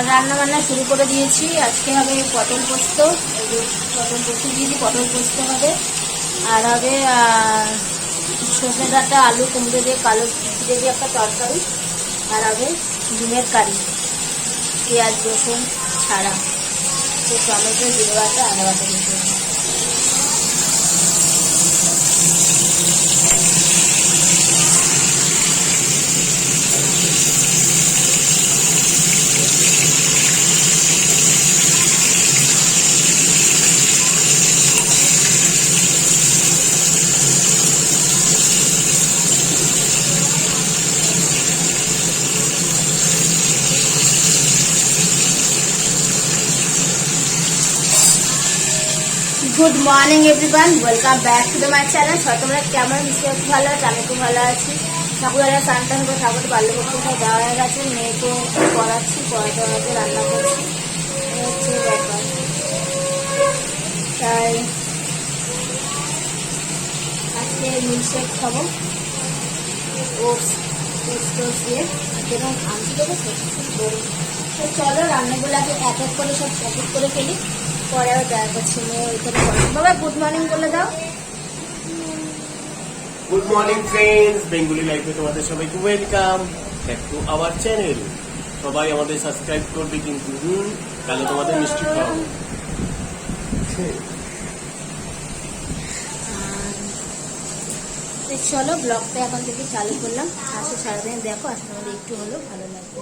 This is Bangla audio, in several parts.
আর রান্না বান্না শুরু করে দিয়েছি। আজকে হবে পটল পোস্ত। পটল পোস্ত দিয়েছি পটল পোস্ত হবে। আর হবে সর্ষে ডাটা, আলু, কুমড়ো দিয়ে কালো দিয়ে একটা তরকারি। আর হবে ডিমের কারি। পেঁয়াজ, রসুন ছাড়া। তো টমেটো দিয়ে বাটা, আদা বাটা দিতে good morning everyone welcome back to the my channel তোমরা কেমন নিশ্চয়ই খুব ভালো আছে, আমি খুব ভালো আছি। ঠাকুররা স্নান টান করে ঠাকুর বাল্য পক্ষটা দেওয়া হয়ে গেছে। মেয়েকে পড়াচ্ছি, পড়াতে পড়াতে রান্না করছি। হচ্ছে ব্যাপার। তাই আজকে মিল্কশেক খাব। ওটস ওটস দিয়ে। যেরকম আনছি তো চলো রান্নাগুলোকে এক এক করে সব এক করে ফেলি। পরে আবার দেখা করছি মেয়ে ওইখানে বাবা গুড মর্নিং বলে দাও। গুড মর্নিং ফ্রেন্ডস বেঙ্গলি লাইফে তোমাদের সবাইকে welcome back to our channel সবাই আমাদের সাবস্ক্রাইব করবে কিন্তু হুম তাহলে তোমাদের মিষ্টি খাওয়াবো। তো চলো ব্লগটা এখন থেকে চালু করলাম। আসে সারাদিন দেখো আজকে আমাদের একটু হলেও ভালো লাগবে।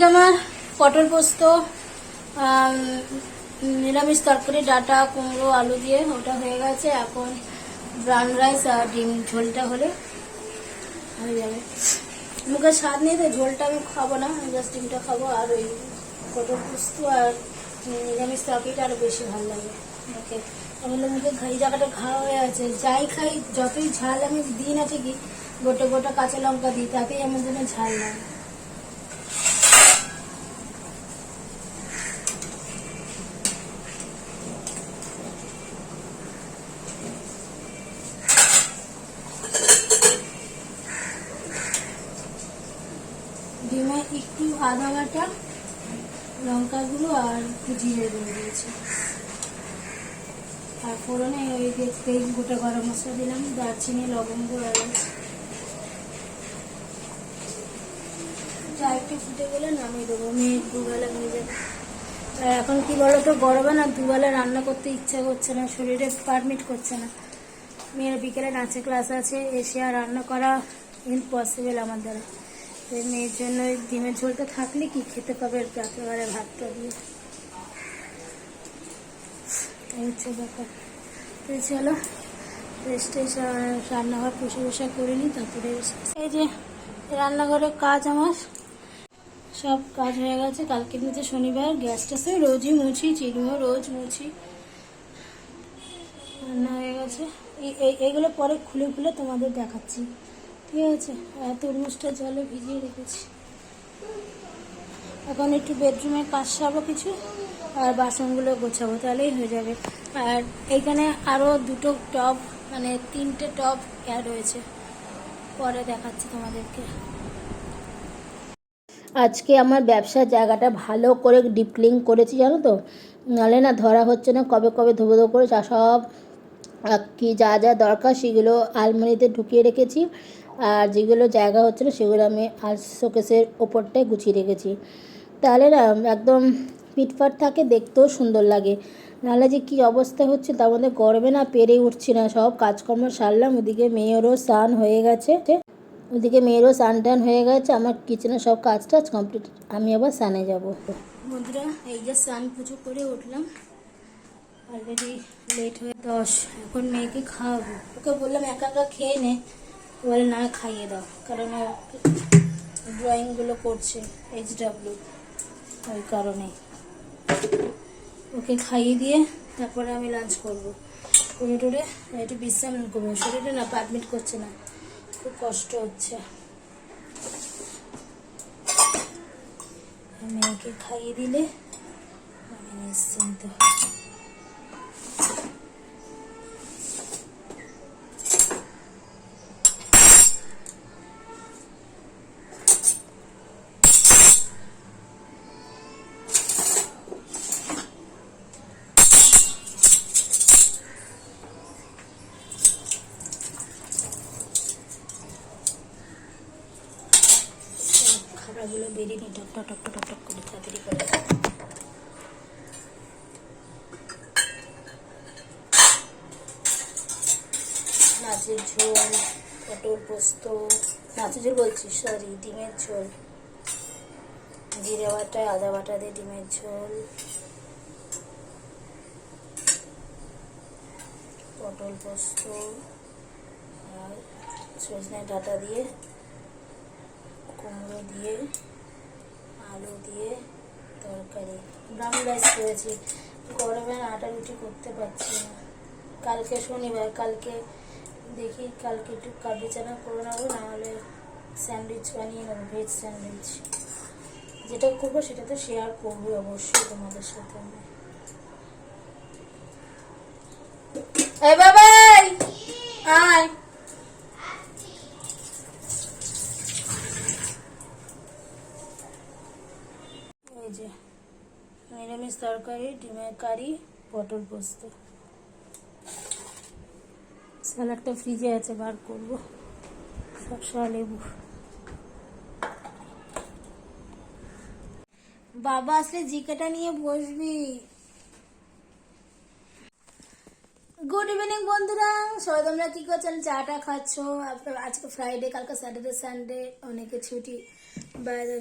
এদিকে আমার পটল পোস্ত নিরামিষ তরকারি, ডাটা, কুমড়ো, আলু দিয়ে ওটা হয়ে গেছে। এখন ব্রাউন রাইস আর ডিম ঝোলটা হলে হয়ে যাবে। মুখে স্বাদ নেই তো, ঝোলটা আমি খাব না জাস্ট ডিমটা খাব। আর ওই পটল পোস্ত আর নিরামিষ তরকারিটা আরও বেশি ভালো লাগে ওকে তাহলে মুখে ঘাই জায়গাটা ঘা হয়ে আছে। যাই খাই, যতই ঝাল আমি দিই না ঠিকই, গোটা গোটা কাঁচা লঙ্কা দিই, তাতেই আমার জন্য ঝাল লাগে ডিমে একটু আদা বাটা, লঙ্কাগুলো আর একটু জিরে দিয়ে দিয়েছি। আর ফোড়নে ওই দেখতে গোটা গরম মশলা দিলাম, দারচিনি, লবঙ্গ এলাচ। চা একটু ফুটে গেলে নামিয়ে দেবো। মেয়ে দুবেলা নিয়ে যাবে আর এখন কি বলো তো গরমে না দুবেলা রান্না করতে ইচ্ছা করছে না, শরীরে পারমিট করছে না। মেয়ের বিকেলে নাচের ক্লাস আছে, এসে আর রান্না করা ইম্পসিবল আমার দ্বারা মেয়ের জন্য ডিমের ঝোলটা থাকলে কি খেতে পাবে একেবারে ভাতটা দিয়ে। এই হচ্ছে ব্যাপার। তো চলো রেস্টে রান্নাঘর বসে বসে করে নিই তারপরে এই যে রান্নাঘরের কাজ আমার। সব কাজ হয়ে গেছে। কালকে নিচে শনিবার গ্যাসটা সে রোজই মুছি চিরুও রোজ মুছি। রান্না হয়ে গেছে। এই- এই- এইগুলো পরে খুলে খুলে তোমাদের দেখাচ্ছি। ঠিক আছে, আর তরমুজটা জলে ভিজিয়ে রেখেছি। এখন একটু বেডরুমে কাজ সারবো কিছু, আর বাসনগুলো গোছাবো, তাহলেই হয়ে যাবে। আর এইখানে আরও দুটো টব মানে তিনটে টব অ্যাড হয়েছে। পরে দেখাচ্ছি তোমাদেরকে। আজকে আমার ব্যবসার জায়গাটা ভালো করে ডিপ করেছি, জানো তো? নাহলে না ধরা হচ্ছে না কবে কবে ধোবো ধোবো করে সব কি যা যা দরকার সেগুলো আলমারিতে ঢুকিয়ে রেখেছি। আর যেগুলো জায়গা হচ্ছে না সেগুলো আমি আর শোকেসের ওপরটায় গুছিয়ে রেখেছি। তাহলে না, একদম ফিটফাট থাকে, দেখতেও সুন্দর লাগে। নাহলে যে কী অবস্থা হচ্ছে, তার মধ্যে গরমে না পেরে উঠছি না। সব কাজকর্ম সারলাম, ওদিকে মেয়েরও স্নান হয়ে গেছে। ওদিকে মেয়েরও স্নান টান হয়ে গেছে, আমার কিচেনে সব কাজ টাজ কমপ্লিট আমি আবার স্নানে যাব। বন্ধুরা, এই যে স্নান পুজো করে উঠলাম। অলরেডি লেট হয়ে দশ, এখন মেয়েকে খাওয়াবো। ওকে বললাম, একা একা খেয়ে নে। বলে, না, খাইয়ে দাও। কারণ ও ড্রয়িংগুলো করছে এইচ ডাব্লিউ ওই কারণে। ওকে খাইয়ে দিয়ে তারপরে আমি লাঞ্চ করব। করে টোরে একটু বিশ্রাম করব শরীরে না পারমিট করছে না। খুব কষ্ট হচ্ছে। মেয়েকে খাইয়ে দিলে আমি নিশ্চিন্ত। টক টক টক করে তাড়াতাড়ি করে। মাছের ঝোল, পটল পোস্ত মাছের ঝোল বলছি সরি ডিমের ঝোল। জিরে বাটা, আদা বাটা দিয়ে ডিমের ঝোল। পটল পোস্ত আর সজনে ডাঁটা দিয়ে, কুমড়ো দিয়ে আলু দিয়ে তরকারি। ব্রাউন রাইস করেছি। গরমে আটা রুটি করতে পারছি না। কালকে শনিবার, কালকে দেখি, কালকে একটু কাবলি চানা করে নেব, নাহলে স্যান্ডউইচ বানিয়ে নেব ভেজ স্যান্ডউইচ। যেটা করব সেটা তো শেয়ার করব অবশ্যই তোমাদের সাথে আমি। বাবাই! আয় এই যে নিরামিষ তরকারি, ডিমের কারি, পটল পোস্ত। স্যালাডটা ফ্রিজে আছে, বার করব। শসা লেবু। বাবা আসলে জিকেটা নিয়ে বসবি। গুড ইভিনিং বন্ধুরা। সবাই, তোমরা কি করছ? চাটা খাচ্ছ। আজকে ফ্রাইডে কালকে স্যাটারডে সানডে অনেকে ছুটি। বাইরে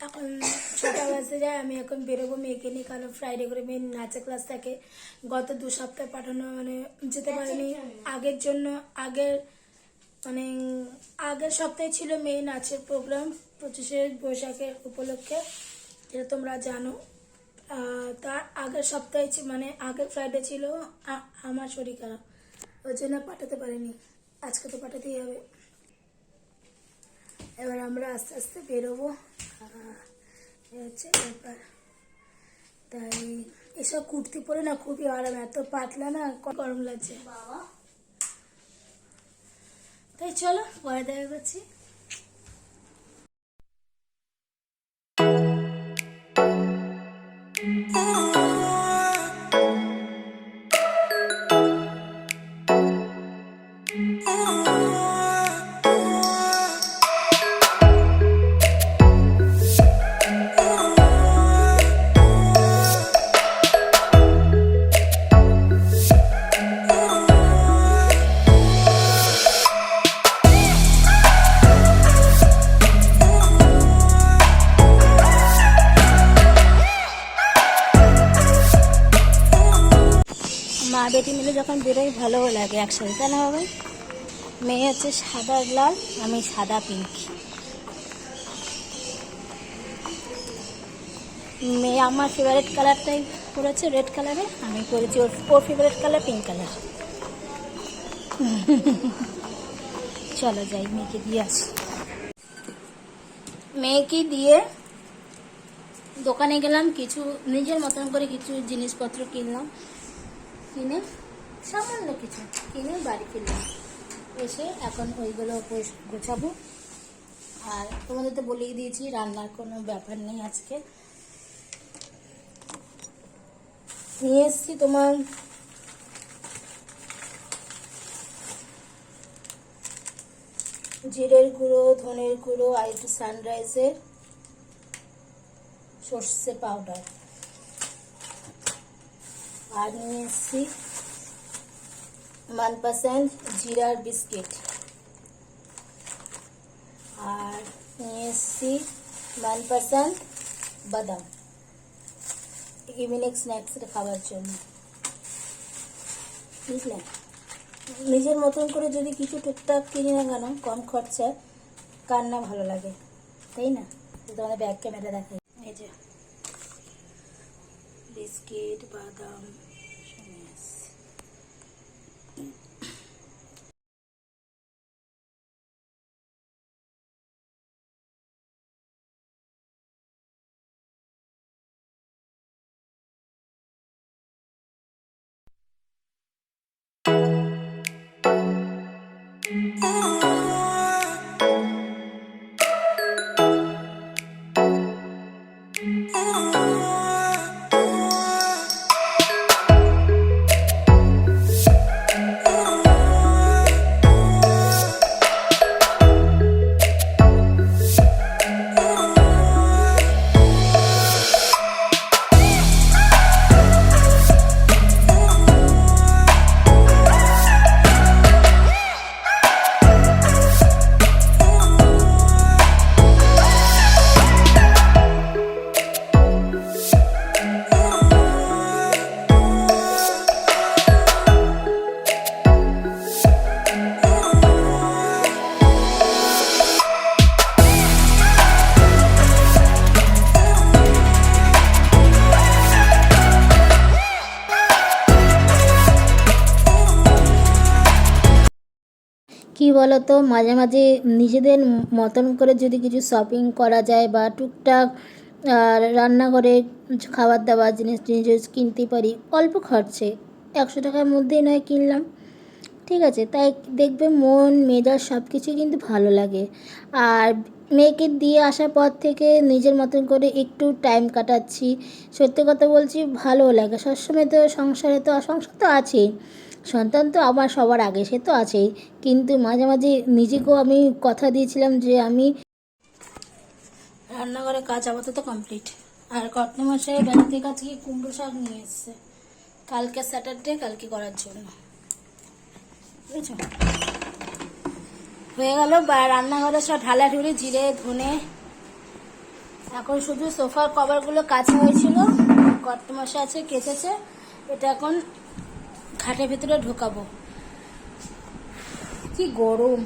এখন ছটা বাজতে যায় আমি এখন বেরোবো মেয়েকে নিয়ে কারণ ফ্রাইডে করে মেয়ে নাচের ক্লাস থাকে। গত দু সপ্তাহ পাঠানো মানে যেতে পারিনি। আগের জন্য আগের মানে আগের সপ্তাহে ছিল মেয়ে নাচের প্রোগ্রাম পঁচিশে বৈশাখের উপলক্ষে যেটা তোমরা জানো। তার আগের সপ্তাহে মানে আগের ফ্রাইডে ছিল আমার শরীর খারাপ। ওই জন্য পাঠাতে পারিনি। আজকে তো পাঠাতেই হবে। এবার আমরা আস্তে আস্তে বেরোবো। হচ্ছে ব্যাপার। তাই এসব কুর্তি পরে না খুবই আরাম এত পাতলা না গরম লাগছে। বাবা। তাই চলো পরে দেখা করছি। যখন ভালো লাগে একসাথে। না বাবা মেয়ে হচ্ছে সাদা লাল, আমি সাদা পিঙ্ক মেয়ে আমার ফেভারিট কালারটাই করেছে রেড কালারে আমি করেছি ওর ওর ফেভারিট কালার পিঙ্ক কালার চলো যাই, মেয়েকে দিয়ে আসি। মেয়েকে দিয়ে দোকানে গেলাম, কিছু নিজের মতন করে কিছু জিনিসপত্র কিনলাম। কিনে সামান্য কিছু কিনে বাড়ি ফিরলাম। এসে এখন ওইগুলো গোছাবো। আর তোমাদের তো বলেই দিয়েছি, রান্নার কোনো ব্যাপার নেই আজকে। নিয়ে এসছি তোমার জিরের গুঁড়ো, ধনের গুঁড়ো আর একটু সানরাইজের সর্ষে পাউডার আর নিয়ে এসছি মানপাসেন্ট জিরার বিস্কিট। আর নিয়ে এসছি মানপসন্দ বাদাম। ইভিনিং স্ন্যাক্সের খাবার জন্য। বুঝলেন নিজের মতন করে যদি কিছু টুকটাক কিনি না কেন, কম খরচায় না ভালো লাগে। তাই না? তোমাদের ব্যাগ ক্যামেরা দেখাই। এই যে। বিস্কিট, বাদাম কি বলতো? মাঝে মাঝে নিজেদের মতন করে যদি কিছু শপিং করা যায় বা টুকটাক রান্নাঘরে খাবার দাবার জিনিস জিনিস কিনতে পারি, অল্প খরচে, একশো টাকার মধ্যেই নয় কিনলাম। ঠিক আছে? তাই দেখবে মন, মেজাজ সব কিছুই কিন্তু ভালো লাগে। আর মেয়েকে দিয়ে আসার পর থেকে নিজের মতন করে একটু টাইম কাটাচ্ছি। সত্যি কথা বলছি, ভালোও লাগে। সবসময় তো সংসারে তো, সংসার তো আছেই। সন্তান তো আমার সবার আগে, সে তো আছেই। কিন্তু মাঝে মাঝে নিজেকেও আমি কথা দিয়েছিলাম যে আমি রান্নাঘরে কাজ আপাতত কমপ্লিট। আর কর্তমশাই বাড়িতে কাছে গিয়ে কুমড়ো শাক নিয়ে এসছে। কালকে স্যাটারডে, কালকে করার জন্য। বুঝেছ? হয়ে গেল বা রান্নাঘরে সব ঢালা ঢুলি জিরে, ধনে। এখন শুধু সোফার কভারগুলো কাছে হয়েছিল কর্তমশা আছে, কেচেছে। এটা এখন খাটের ভেতরে ঢোকাবো। কি গরম।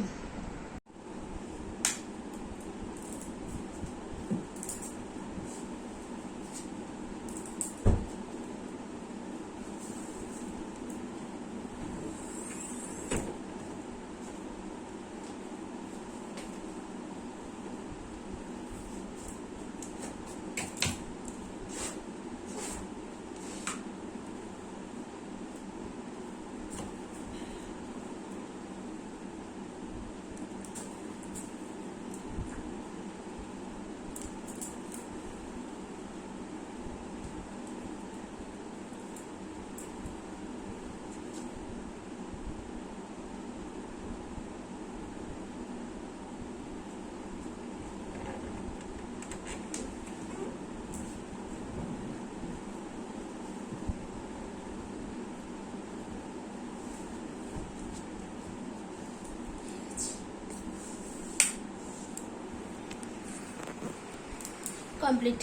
কমপ্লিট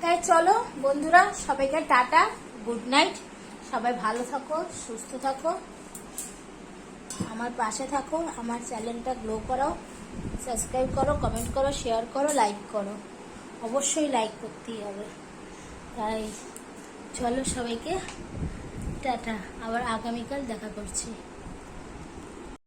তাই চলো, বন্ধুরা, সবাইকে টাটা, গুড নাইট, সবাই ভালো থাকো, সুস্থ থাকো, আমার পাশে থাকো, আমার চ্যানেলটা গ্লো করো, সাবস্ক্রাইব করো কমেন্ট করো শেয়ার করো লাইক করো, অবশ্যই লাইক করতেই হবে। তাই চলো সবাইকে, টাটা, আবার আগামীকাল দেখা করছি।